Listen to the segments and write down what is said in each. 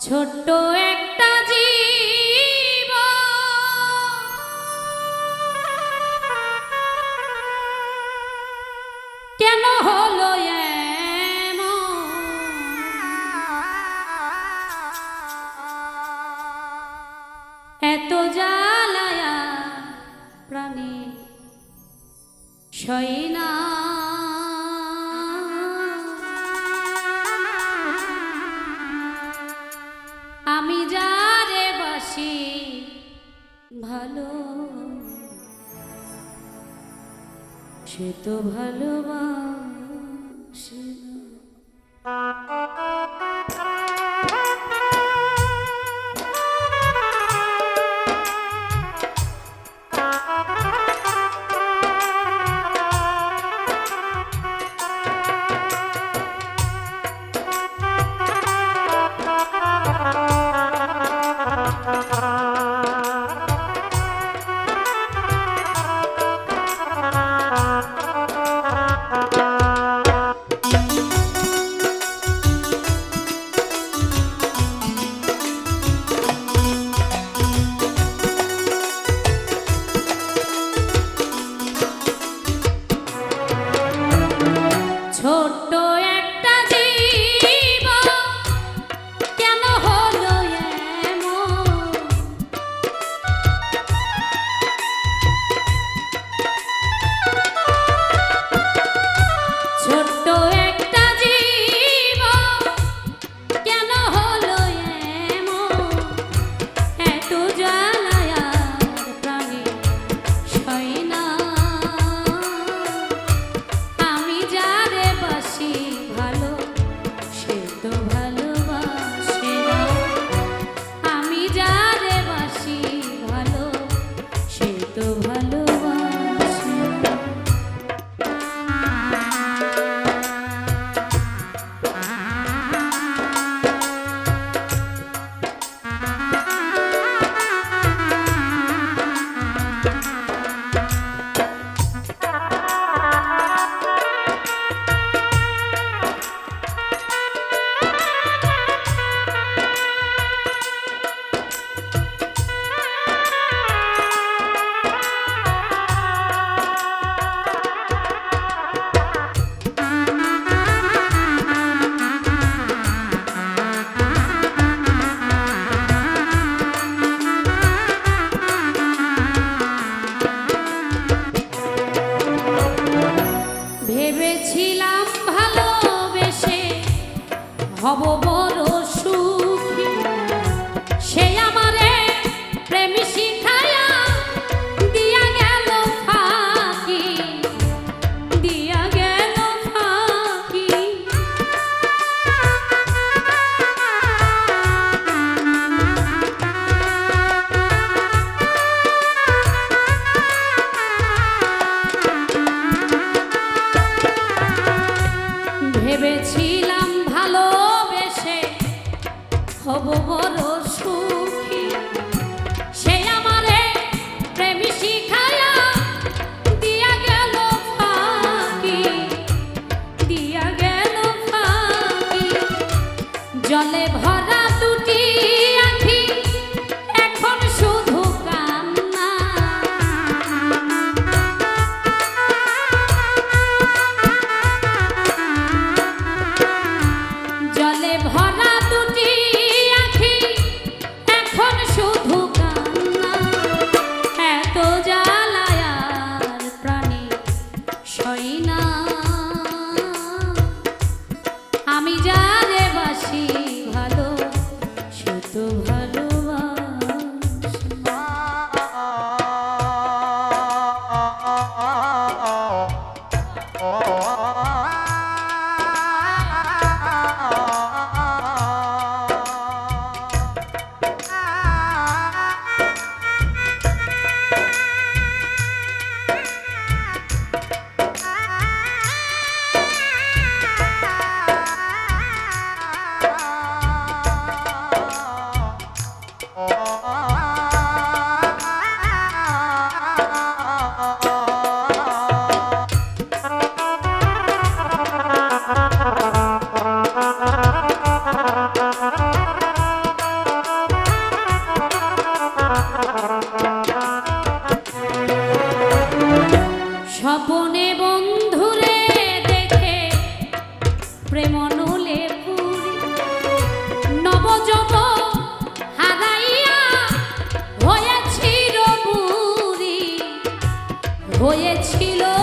ছোট্ট একটা জীব। কেন হলো এত জ্বালায়া প্রাণী সইনা ভালো সে তো ভালোবাস জলে ভ হয়েছিল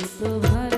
সুপ্রভাত